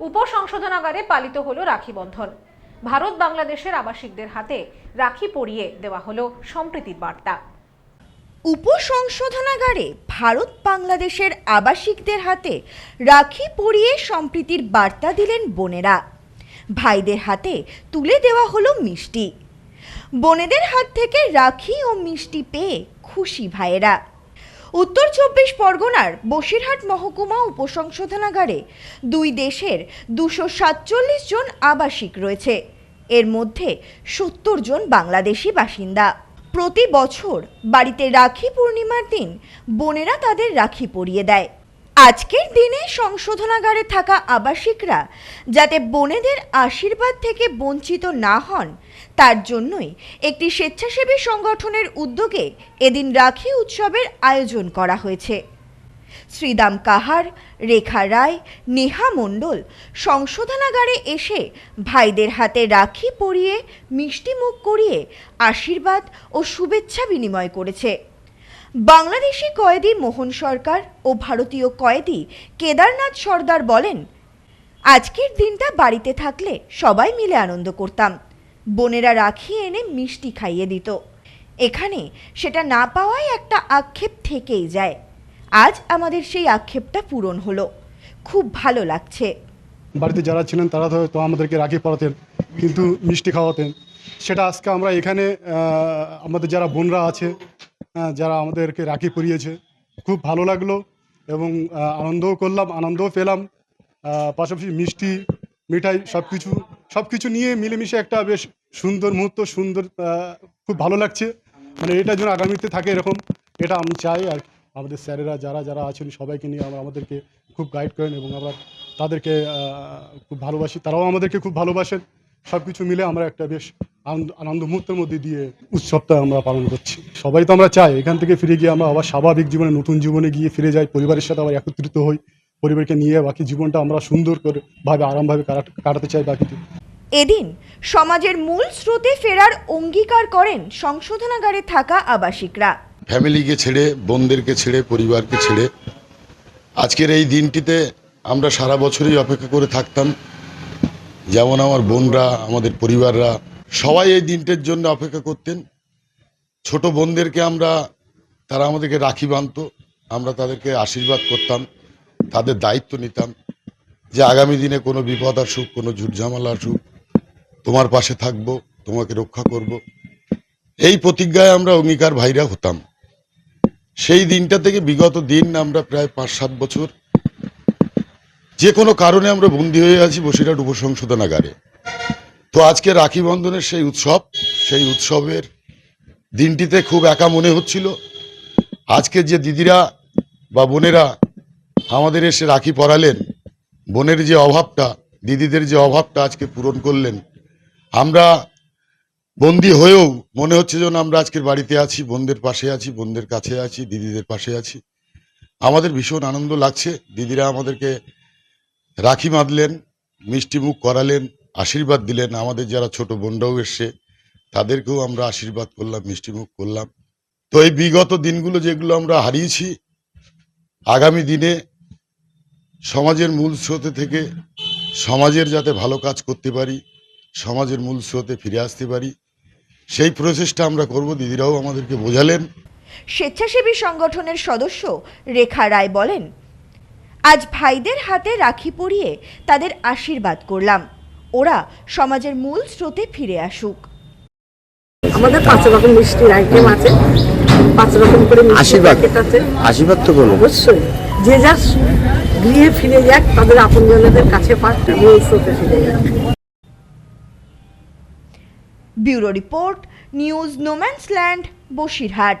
উপসংশোধনাগারে পালিত হলো রাখি বন্ধন। ভারত বাংলাদেশের আবাসিকদের হাতে রাখি পরিয়ে দেওয়া হলো সম্প্রীতির বার্তা। উপসংশোধনাগারে ভারত বাংলাদেশের আবাসিকদের হাতে রাখি পরিয়ে সম্প্রীতির বার্তা দিলেন বোনেরা। ভাইদের হাতে তুলে দেওয়া হলো মিষ্টি। বোনেদের হাত থেকে রাখি ও মিষ্টি পেয়ে খুশি ভাইয়েরা। উত্তর চব্বিশ পরগনার বসিরহাট মহকুমা উপসংশোধনাগারে দুই দেশের দুশো সাতচল্লিশ জন আবাসিক রয়েছে। এর মধ্যে সত্তর জন বাংলাদেশি বাসিন্দা। প্রতি বছর বাড়িতে রাখি পূর্ণিমার দিন, বোনেরা তাদের রাখি পরিয়ে দেয়। আজকের দিনে সংশোধনাগারে থাকা আবাসিকরা যাতে বোনেদের আশীর্বাদ থেকে বঞ্চিত না হন, তার জন্যই একটি স্বেচ্ছাসেবী সংগঠনের উদ্যোগে এদিন রাখি উৎসবের আয়োজন করা হয়েছে। শ্রীদাম কাহার, রেখা রায়, নেহা মণ্ডল সংশোধনাগারে এসে ভাইদের হাতে রাখি পরিয়ে মিষ্টি মুখ করিয়ে আশীর্বাদ ও শুভেচ্ছা বিনিময় করেছে। বাংলাদেশি কয়েদি মোহন সরকার ও ভারতীয় কয়েদি কেদারনাথ সর্দার বলেন, আজকের দিনটা বাড়িতে থাকলে সবাই মিলে আনন্দ করতাম। বোনেরা রাখি এনে মিষ্টি খাইয়ে দিত। এখানে সেটা না পাওয়াই একটা আক্ষেপ থেকেই যায়। আজ আমাদের সেই আক্ষেপটা পূরণ হলো। খুব ভালো লাগছে। বাড়িতে যারা ছিলেন তারা তো আমাদেরকে রাখি পড়াতেন কিন্তু মিষ্টি খাওয়াতেন। সেটা আজকে আমরা এখানে আমাদের যারা বোনরা আছে যারা আমাদেরকে রাখি পরিয়েছে। খুব ভালো লাগল এবং আনন্দও করলাম, আনন্দও পেলাম। পাশাপাশি মিষ্টি, মিঠাই সব কিছু সব কিছু নিয়ে মিলেমিশে একটা বেশ সুন্দর মুহূর্ত, সুন্দর খুব ভালো লাগছে। মানে এটা যেন আগামীতে থাকে এরকম। এটা আমি চাই আর আমাদের স্যারেরা যারা যারা আছেন, সবাইকে নিয়ে আমরা আমাদেরকে খুব গাইড করেন এবং আমরা তাদেরকে খুব ভালোবাসি। তারাও আমাদেরকে খুব ভালোবাসেন। সব কিছু মিলে আমরা একটা বেশ আনন্দ আনন্দ মুহূর্তের মধ্যে দিয়ে উৎসবটা আমরা পালন করছি। সবাই তো আমরা চাই এখান থেকে ফিরে গিয়ে আমরা আবার স্বাভাবিক জীবনে নতুন জীবনে গিয়ে ফিরে যাই পরিবারের সাথে আবার একত্রিত হই পরিবারকে নিয়ে বাকি জীবনটা আমরা সুন্দর করে ভাবে আরামভাবে কাটাতে- কাটাতে চাই বাকিতে এদিন সমাজের মূল স্রোতে ফেরার অঙ্গীকার করেন সংশোধনাগারে থাকা আবাসিকরা। ফ্যামিলিকে ছেড়ে বোনদেরকে ছেড়ে পরিবারকে ছেড়ে আজকের এই দিনটিতে আমরা সারা বছরই অপেক্ষা করে থাকতাম। যেমন আমার বোনরা, আমাদের পরিবাররা, সবাই এই দিনটার জন্য অপেক্ষা করতেন। ছোট বোনদেরকে আমরা, তারা আমাদেরকে রাখি বাঁধত, আমরা তাদেরকে আশীর্বাদ করতাম, তাদের দায়িত্ব নিতাম যে আগামী দিনে কোনো বিপদ আসুক, কোনো ঝুটঝামেলা আসুক, তোমার পাশে থাকব, তোমাকে রক্ষা করব। এই প্রতিজ্ঞায় আমরা অঙ্গীকার ভাইরা হতাম। সেই দিনটা থেকে বিগত দিন আমরা প্রায় পাঁচ সাত বছর যে কোনো কারণে আমরা বন্দী হয়ে আছি বসিরহাট উপসংশোধনাগারে। তো আজকে রাখি বন্ধনের সেই উৎসব, সেই উৎসবের দিনটিতে খুব একা মনে হচ্ছিল। আজকে যে দিদিরা বা বোনেরা আমাদের এসে রাখি পরালেন, বোনের যে অভাবটা, দিদিদের যে অভাবটা আজকে পূরণ করলেন, আমরা বন্দি হয়েও মনে হচ্ছে যেন আমরা আজকের বাড়িতে আছি, বোনদের পাশে আছি, বোনদের কাছে আছি, দিদিদের পাশে আছি। আমাদের ভীষণ আনন্দ লাগছে, দিদিরা আমাদেরকে রাখি বাঁধলেন, মিষ্টি মুখ করালেন, আশীর্বাদ দিলেন। আমাদের যারা ছোট বোনরাও এসছে, তাদেরকেও আমরা আশীর্বাদ করলাম, মিষ্টি মুখ করলাম। তো এই বিগত দিনগুলো যেগুলো আমরা হারিয়েছি, আগামী দিনে সমাজের মূল স্রোতে থেকে সমাজের যাতে ভালো কাজ করতে পারি, সমাজের মূল স্রোতে ফিরে আসতে পারি, সেই প্রচেষ্টা আমরা করব। দিদিরাও আমাদেরকে বোঝালেন। স্বেচ্ছাসেবী সংগঠনের সদস্য রেখা রায় বলেন আজ ভাইদের হাতে রাখি পরিয়ে তাদের আশীর্বাদ করলাম। ওরা সমাজের মূল স্রোতে ফিরে আসুক। আমাদের পাঁচ রকম মিষ্টির আইটেম আছে। পাঁচ রকম করে মিষ্টির আশীর্বাদ। প্যাকেট আছে। আশীর্বাদ তো করব। অবশ্যই। যে যার গৃহে ফিরে যাক তাদের আপনজনদের কাছে পাক মূল স্রোতে ফিরে যাক। Bureau report news no man's land Basirhat.